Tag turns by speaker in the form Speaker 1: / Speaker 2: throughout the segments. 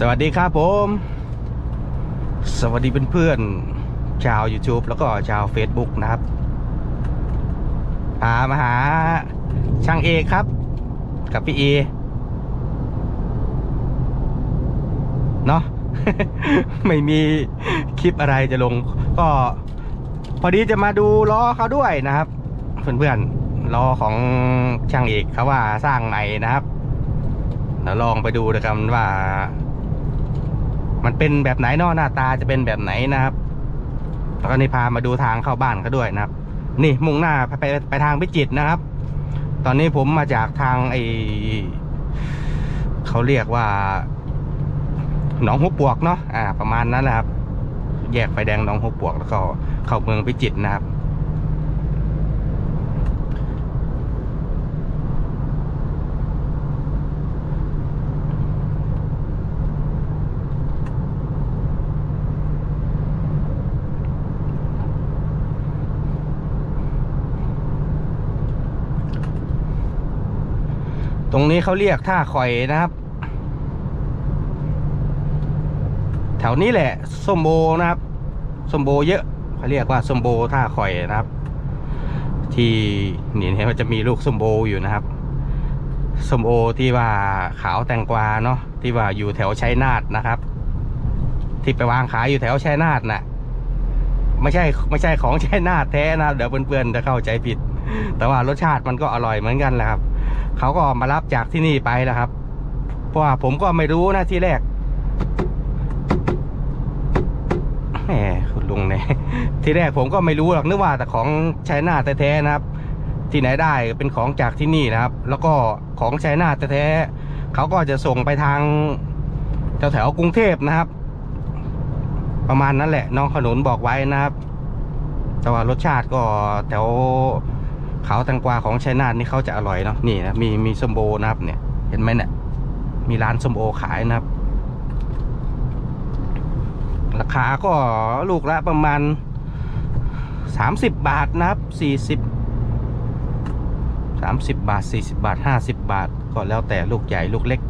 Speaker 1: สวัสดีครับผม สวัสดีเพื่อนๆชาว YouTube แล้วก็ชาว Facebook นะครับพามาหาช่างเอกครับ กับพี่เอเนาะ ไม่มีคลิปอะไรจะลง ก็พอดีจะมาดูล้อเขาด้วยนะครับ เพื่อนๆล้อของช่างเอกเขาว่าสร้างใหม่นะครับเดี๋ยวลองไปดูด้วยกันว่า มันเป็นแบบไหนนอหน้าตาจะเป็นแบบไหนนะครับแล้วก็นี่พามาดูทางเข้าบ้านเขาด้วยนะครับ นี่มุ่งหน้าไปไปไปทางพิจิตรนะครับ ตอนนี้ผมมาจากทางไอเขาเรียกว่า หนองหัวปวกเนาะอ่า ประมาณนั้นนะครับ แยกไฟแดงหนองหัวปวกแล้วก็เข้าเมืองพิจิตรนะครับ รงนี้เขาเรียกท่าคอยนะครับ แถวนี้แหละส้มโบนะครับส้มโบเยอะเขาเรียกว่าส้มโบท่าคอยนะครับ ที่นี่เห็นว่าจะมีลูกส้มโบอยู่นะครับส้มโอที่ว่าขาวแตงกวาเนาะที่ว่าอยู่แถวชัยนาทนะครับ ที่ไปวางขายอยู่แถวชัยนาทน่ะไม่ใช่ไม่ใช่ของชัยนาทแท้นะเดี๋ยวเพื่อนๆจะเข้าใจผิด แต่ว่ารสชาติมันก็อร่อยเหมือนกันแหละครับ เขาก็มารับจากที่นี่ไปแล้วครับ เพราะว่าผมก็ไม่รู้นะที่แรกแหมคุณลุงเนี่ยที่แรกผมก็ไม่รู้หรอกนึกว่าแต่ของไชน่าแท้ๆนะครับ ที่ไหนได้เป็นของจากที่นี่นะครับ แล้วก็ของไชน่าแท้ๆเขาก็จะส่งไปทางแถวแถวๆกรุงเทพนะครับ ประมาณนั้นแหละน้องขนุนบอกไว้นะครับ แต่ว่ารสชาติก็แถว ขาแตงกวาของชัยนาทนี่เขาจะอร่อยเนาะนี่นะมีมีส้มโอนะครับเนี่ยเห็นไหมเนี่ยมีร้านส้มโอขายนะครับ ราคาก็ลูกละประมาณสามสิบบาทนะครับสี่สิบสามสิบบาทสี่สิบาทห้าสิบบาท ก็แล้วแต่ลูกใหญ่ลูกเล็ก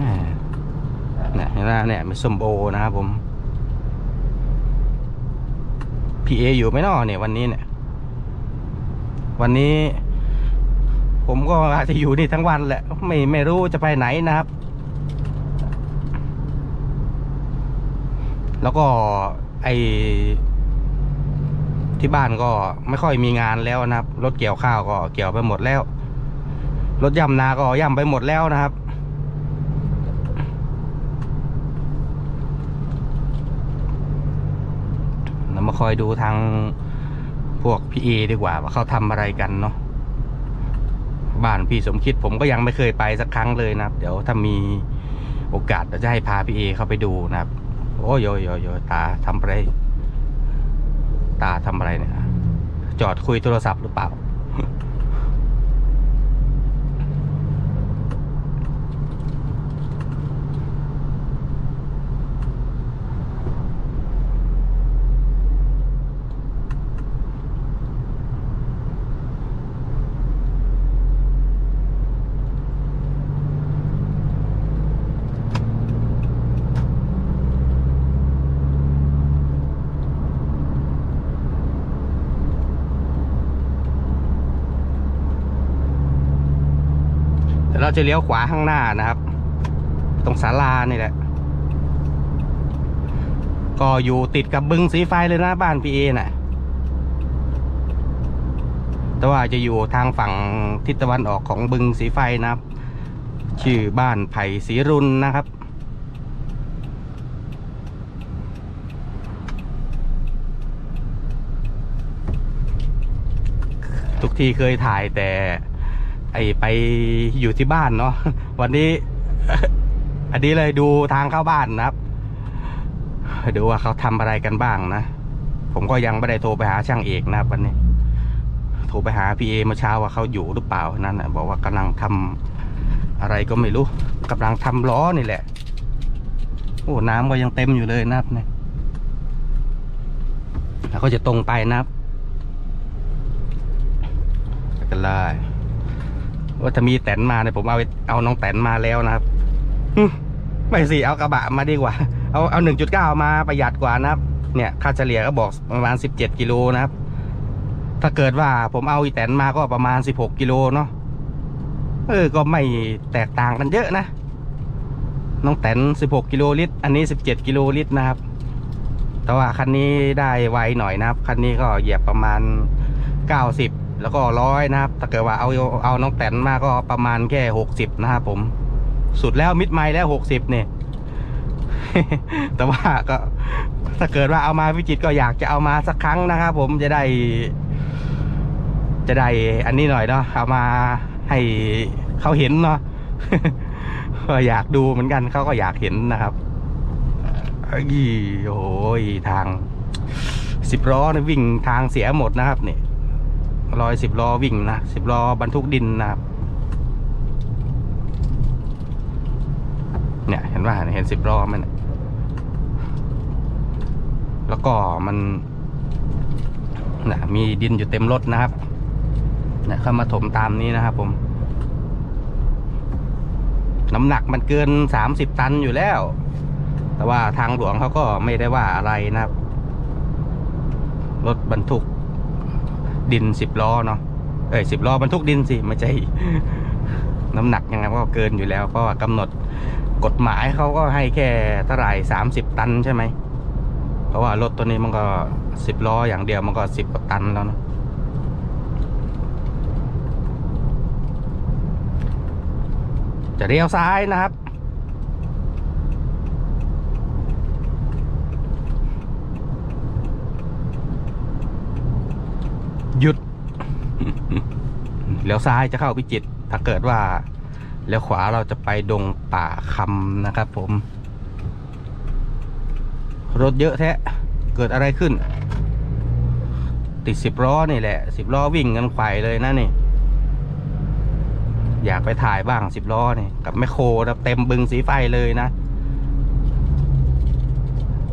Speaker 1: อ่าเนี่ยเห็นไหมเนี่ยมีส้มโอนะครับผม พีเออยู่ไหมนอเนี่ยวันนี้เนี่ย วันนี้ ผมก็อาจจะอยู่นี่ทั้งวันแหละ ไม่ไม่รู้จะไปไหนนะครับ แล้วก็ไอที่บ้านก็ไม่ค่อยมีงานแล้วนะครับ รถเกี่ยวข้าวก็เกี่ยวไปหมดแล้ว รถย่ำนาก็ย่ำไปหมดแล้วนะครับ เรามา คอยดูทางพวกพี่เอดีกว่า ว่าเขาทำอะไรกันเนาะบ้านพี่สมคิดผมก็ยังไม่เคยไปสักครั้งเลยนะครับ เดี๋ยวถ้ามีโอกาสเดี๋ยวจะให้พาพี่เอเข้าไปดูนะครับ โอ้ยโยโยโยตาทำอะไร ตาทำอะไรเนี่ยจอดคุยโทรศัพท์หรือเปล่า เราจะเลี้ยวขวาข้างหน้านะครับ ตรงศาลานี่แหละ ก็อยู่ติดกับบึงสีไฟเลยนะบ้านพีเอน่ะ แต่ว่าจะอยู่ทางฝั่งทิศตะวันออกของบึงสีไฟนะครับ ชื่อบ้านไผ่ศรีรุนนะครับทุกทีเคยถ่ายแต่ ไอไปอยู่ที่บ้านเนาะวันนี้ อันนี้เลยดูทางเข้าบ้านนะครับดูว่าเขาทำอะไรกันบ้างนะ ผมก็ยังไม่ได้โทรไปหาช่างเอกนะครับวันนี้ โทรไปหาพีเอเมื่อเช้าว่าเขาอยู่หรือเปล่านั่นนะบอกว่ากำลังทำอะไรก็ไม่รู้กำลังทำล้อนี่แหละ โอ้น้ำก็ยังเต็มอยู่เลยนะครับเนี่ยแล้วก็จะตรงไปนะครับไปกันเลยโอ้ ว่าถ้ามีแตนมาเนี่ยผมเอาเอาน้องแตนมาแล้วนะครับไม่สิเอากระบะมาดีกว่า เอาเอาหนึ่งจุดเก้ามาประหยัดกว่านะครับ เนี่ยค่าเฉลี่ยก็บอกประมาณสิบเจ็ดกิโลนะครับ ถ้าเกิดว่าผมเอาอีแตนมาก็ประมาณสิบหกกิโลเนาะเออ ก็ไม่แตกต่างกันเยอะนะ น้องแตนสิบหกกิโลลิตร อันนี้สิบเจ็ดกิโลลิตรนะครับ แต่ว่าคันนี้ได้ไวหน่อยนะครับ คันนี้ก็เหยียบประมาณเก้าสิบ แล้วก็ร้อยนะครับถ้าเกิดว่าเอาเอาน้องแตนมาก็ประมาณแค่หกสิบนะครับผม สุดแล้วมิดไมล์แล้วหกสิบเนี่ยแต่ว่าก็ถ้าเกิดว่าเอามาพิจิตก็อยากจะเอามาสักครั้งนะครับผมจะได้ จะได้อันนี้หน่อยเนาะเอามาให้เขาเห็นเนาะก็อยากดูเหมือนกันเขาก็อยากเห็นนะครับเอ้โอ้ยทางสิบล้อวิ่งทางเสียหมดนะครับเนี่ย รอยสิบล้อวิ่งนะสิบล้อบรรทุกดินนะครับเนี่ยเห็นว่าเห็นสิบล้อไหมันยแล้วก็มันนะมีดินอยู่เต็มรถนะครับเนี่ยเข้ามาถมตามนี้นะครับ ผม น้ำหนักมันเกินสามสิบตันอยู่แล้ว แต่ว่าทางหลวงเขาก็ไม่ได้ว่าอะไรนะครับ รถบรรทุก ดินสิบล้อเนาะเอ้ยสิบล้อบรรทุกดินสิไม่ใช่ น้ำหนักยังไงก็เกินอยู่แล้ว เพราะว่ากำหนดกฎหมายเขาก็ให้แค่เท่าไหร่สามสิบตันใช่ไหมเพราะว่ารถตัวนี้มันก็สิบล้ออย่างเดียวมันก็สิบกว่าตันแล้วเนอะจะเลี้ยวซ้ายนะครับ หยุด เลี้ยวซ้ายจะเข้าพิจิตรถ้าเกิดว่าเลี้ยวขวาเราจะไปดงป่าคำนะครับ ผม รถเยอะแท้เกิดอะไรขึ้น ติดสิบล้อนี่แหละสิบล้อวิ่งกันไขว่เลยนะนี่ อยากไปถ่ายบ้างสิบล้อนี่กับแมคโครนะเต็มบึงสีไฟเลยนะ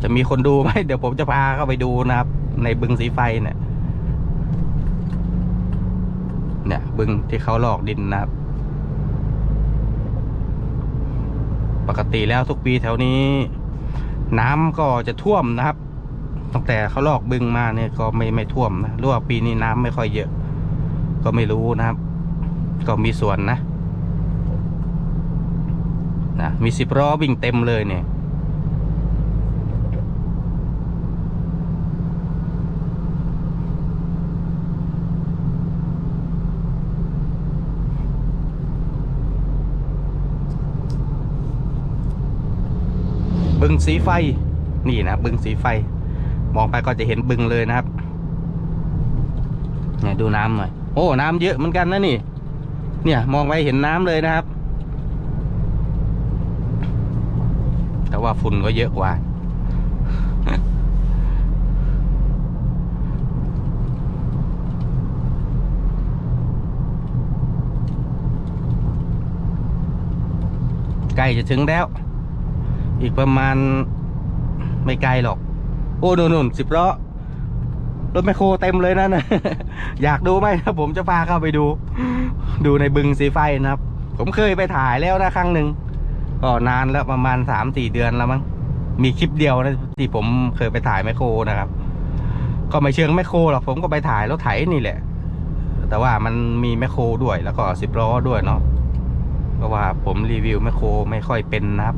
Speaker 1: จะมีคนดูไหมเดี๋ยวผมจะพาเข้าไปดูนะครับ ในบึงสีไฟเนี่ย เนี่ยบึงที่เขาลอกดินนะครับ ปกติแล้วทุกปีแถวนี้ น้ำก็จะท่วมนะครับ ตั้งแต่เขาลอกบึงมาเนี่ยก็ไม่ไม่ท่วมนะหรือว่าปีนี้น้ำไม่ค่อยเยอะ ก็ไม่รู้นะครับ ก็มีส่วนนะนะมีสิบล้อวิ่งเต็มเลยเนี่ย บึงสีไฟนี่นะบึงสีไฟ มองไปก็จะเห็นบึงเลยนะครับเนี่ยดูน้ำหน่อยโอ้น้ำเยอะเหมือนกันนะนี่ เนี่ยมองไปเห็นน้ำเลยนะครับ แต่ว่าฝุ่นก็เยอะกว่าใกล้จะถึงแล้ว อีกประมาณไม่ไกลหรอก โอ้นู่นนสิบล้อรถแมคโครเต็มเลยนั่นนะอยากดูไหมครับผมจะพาเข้าไปดู ดูในบึงสีไฟนะครับ ผมเคยไปถ่ายแล้วนะครั้งหนึ่งก็นานแล้วประมาณสามสี่เดือนแล้วมั้งมีคลิปเดียวนะที่ผมเคยไปถ่ายแมคโครนะครับ ก็ไม่เชิงแมคโครหรอกผมก็ไปถ่ายรถไถนี่แหละ แต่ว่ามันมีแมคโครด้วยแล้วก็สิบล้อด้วยเนาะเพราะว่าผมรีวิวแมคโครไม่ค่อยเป็นนะครับ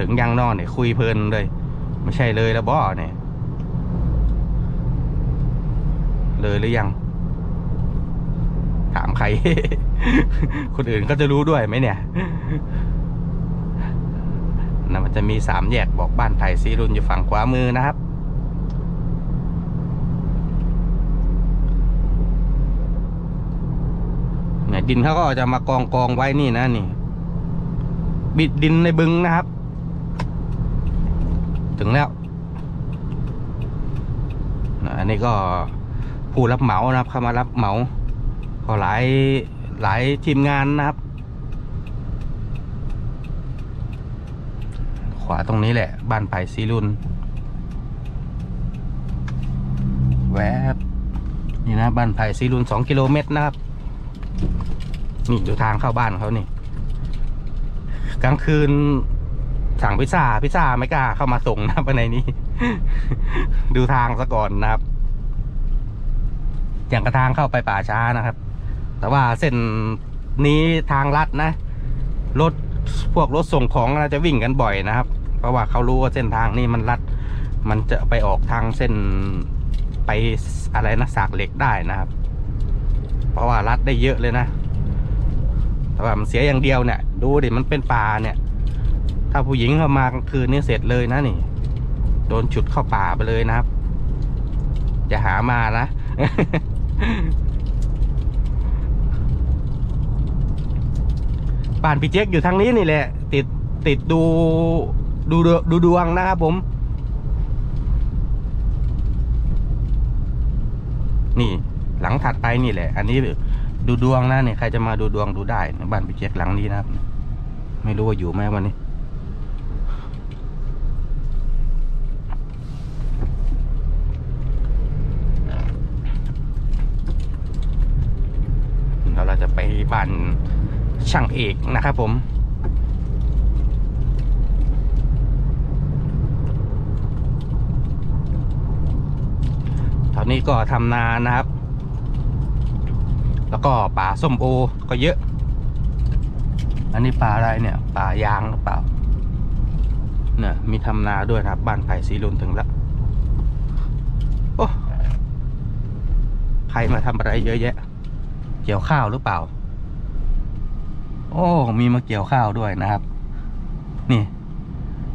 Speaker 1: ถึงยังนอนเนี่ยคุยเพลินเลย ไม่ใช่เลยแล้วบอเนี่ยเลยหรือยัง ถามใคร คนอื่นก็จะรู้ด้วยไหมเนี่ยนะมันจะมีสามแยกบอกบ้านไผ่ซีรุนอยู่ฝั่งขวามือนะครับ เนี่ยดินเขาก็จะมากองกองไว้นี่นะนี่ บิดดินในบึงนะครับ ถึงแล้ว อันนี้ก็ผู้รับเหมานะครับเข้ามารับเหมาก็หลายหลายทีมงานนะครับ ขวาตรงนี้แหละ บ้านไผ่ซีรุนแวบนี่นะบ้านไผ่ซีรุนสองกิโลเมตรนะครับ นี่ดูทางเข้าบ้านเขานี่ กลางคืน สั่งพิซซ่าพิซซ่าไม่กล้าเข้ามาส่งนะภายในนี้ ดูทางซะก่อนนะครับ อย่างกระทางเข้าไปป่าช้านะครับ แต่ว่าเส้นนี้ทางลัดนะรถพวกรถส่งของเราจะวิ่งกันบ่อยนะครับ เพราะว่าเขารู้ว่าเส้นทางนี้มันลัด มันจะไปออกทางเส้นไปอะไรนะสากเหล็กได้นะครับ เพราะว่าลัดได้เยอะเลยนะแต่ว่ามันเสียอย่างเดียวเนี่ย ดูดิมันเป็นป่าเนี่ย ถ้าผู้หญิงเข้ามากลางคืนนี่เสร็จเลยนะนี่ โดนฉุดเข้าป่าไปเลยนะครับ จะหามานะบ้านพี่เจ๊กอยู่ทางนี้นี่แหละ ติดติดดูดูดูดวงนะครับผม นี่หลังถัดไปนี่แหละ อันนี้ดูดวงนะเนี่ยใครจะมาดูดวงดูได้บ้านพี่เจ๊กหลังนี้นะครับ ไม่รู้ว่าอยู่ไหมวันนี้ เรา บ้านช่างเอกนะครับผมตอนนี้ก็ทำนานะครับ แล้วก็ป่าส้มโอก็เยอะ อันนี้ป่าอะไรเนี่ย ป่ายางหรือเปล่า เนี่ยมีทำนาด้วยนะครับ บ้านไผ่สีลุนถึงแล้วโอ้ใครมาทำอะไรเยอะแยะ เกี่ยวข้าวหรือเปล่า โอ้มีมาเกี่ยวข้าวด้วยนะครับ นี่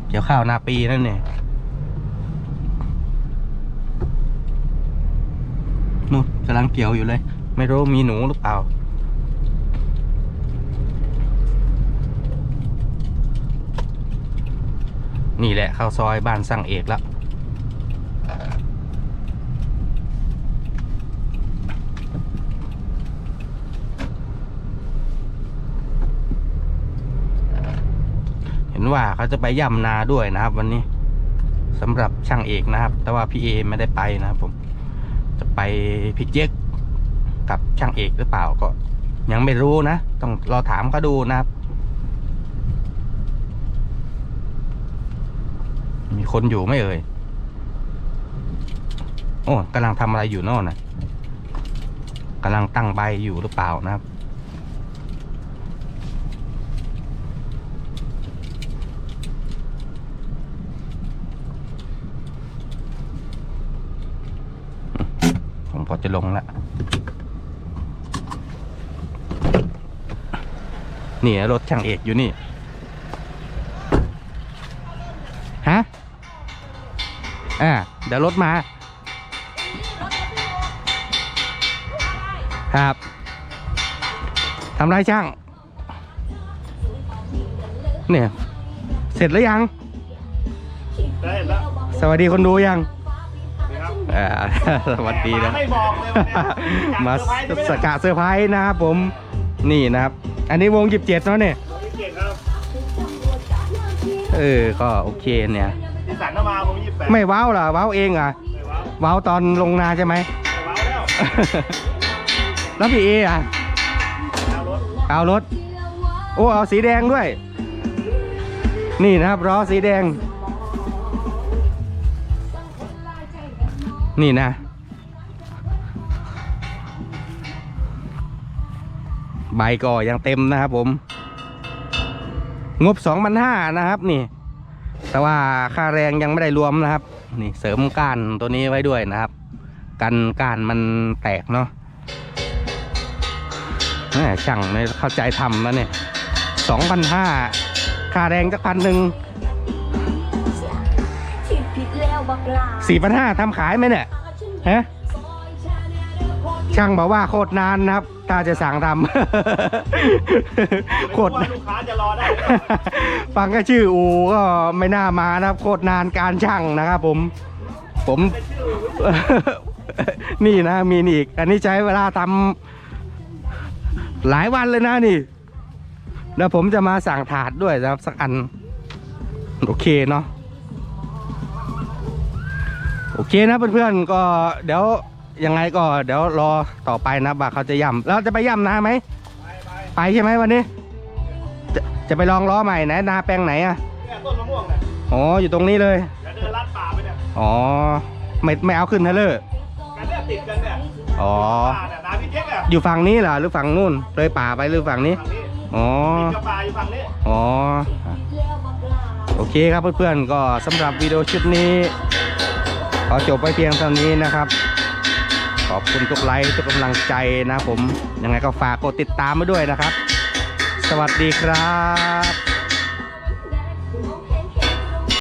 Speaker 1: เกี่ยวข้าวนาปีนั่นเนี่ยนู่นกำลังเกี่ยวอยู่เลย ไม่รู้มีหนูหรือเปล่า นี่แหละข้าวซอยบ้านสร้างเอกแล้ว ว่าเขาจะไปย่ำนาด้วยนะครับ วันนี้สำหรับช่างเอกนะครับ แต่ว่าพี่เอไม่ได้ไปนะครับผม จะไปพี่เจ๊กกับช่างเอกหรือเปล่าก็ ยังไม่รู้นะ ต้องรอถามเขาดูนะครับ มีคนอยู่ไหม่เอ่ยโอ้กำลังทำอะไรอยู่น่นนะกำลังตั้งใบอยู่หรือเปล่านะครับ พอจะลงแล้วนี่รถช่างเอกอยู่นี่ ฮะ อ่า เดี๋ยวรถมา ครับทำไรช่าง เนี่ย เสร็จแล้วยัง
Speaker 2: ได้เห็นแล้ว
Speaker 1: สวัสดีคนดูยัง
Speaker 2: นี่ครับ
Speaker 1: อ่าสวัสดีนะ
Speaker 2: ไม่บอกเลยวันเนี้ย
Speaker 1: มา
Speaker 2: จัด
Speaker 1: ส
Speaker 2: เซอร์ไพรส์
Speaker 1: กาเซอร์ไพรส์นะครับผม นี่นะครับ อันนี้วงหยิบเจ็ดเนาะเนี่ย
Speaker 2: ผมเก่งครับ
Speaker 1: เออ ก็โอเคเนี่ย
Speaker 2: ที่สันเข้ามาผมยี่สิบแปด
Speaker 1: ไม่ว้าวเหรอ ว้าวเองเหรอะ
Speaker 2: ไม่ว้าว
Speaker 1: ว้าวตอนลงนาใช่ไหม
Speaker 2: ไม่ว้าวแล้ว
Speaker 1: แล้วพี่เออะ
Speaker 2: เอารถ
Speaker 1: เอารถ โอ้ เอาสีแดงด้วย นี่นะครับล้อสีแดง นี่นะ ใบก็ยังเต็มนะครับผม งบสองพันห้านะครับ นี่ แต่ว่าค่าแรงยังไม่ได้รวมนะครับ นี่เสริมก้านตัวนี้ไว้ด้วยนะครับ กันก้านมันแตกเนาะแม่ช่างไม่เข้าใจทำนะเนี่ยสองพันห้าค่าแรงจักพันหนึ่ง สี่พันห้าทำขายไหมเนี่ยฮะช่างบอกว่าโคตรนานนะครับถ้าจะสั่งทำโคตร
Speaker 2: ไม่รู้ว่าลูกค้าจะรอได้
Speaker 1: ฟังแค่ชื่ออูก็ไม่น่ามานะครับ โคตรนานการช่างนะครับผม ผม
Speaker 2: เป็นชื่อ
Speaker 1: นี่นะมีนี่อีก อันนี้ใช้เวลาทำหลายวันเลยนะนี่ แล้วผมจะมาสั่งถาดด้วยนะครับสักอัน โอเคเนาะ โอเคนะเพื่อนๆก็เดี๋ยวยังไงก็เดี๋ยวรอต่อไปนะว่าเขาจะย่ำแล้วจะไปย่ำนาไหม
Speaker 2: ไปไป
Speaker 1: ไปใช่ไหมวันนี้ จะจะไปลองล้อใหม่ไหนนาแปลงไหนอะ
Speaker 2: เนี่ยต้นมะม่วงเนี่ย
Speaker 1: อ๋ออยู่ตรงนี้เลย
Speaker 2: เดี๋ยวเดินลัดป่าไปเนี่ย
Speaker 1: อ๋อไม่ไม่เอาขึ้นเทเลอร์
Speaker 2: กันเนี่ยติดกันเนี่ย
Speaker 1: อ๋อ
Speaker 2: ป่าเนี่ยนาพี่เจ๊กอะ
Speaker 1: อยู่ฝั่งนี้เหรอหรือฝั่งนู่นเลยป่าไปหรือฝั่งนี้
Speaker 2: ฝั่งนี้
Speaker 1: อ๋อ
Speaker 2: ติดกับป่าอยู่ฝั่งนี้
Speaker 1: อ๋อ
Speaker 3: ผิดแล้วบักลา
Speaker 1: โอเคครับเพื่อนๆก็สำหรับวิดีโอชุดนี้ ขอจบไปเพียงเท่านี้นะครับ ขอบคุณทุกไลค์ทุกกำลังใจนะผมยังไงก็ฝากกดติดตามมาด้วยนะครับ สวัสดีครับ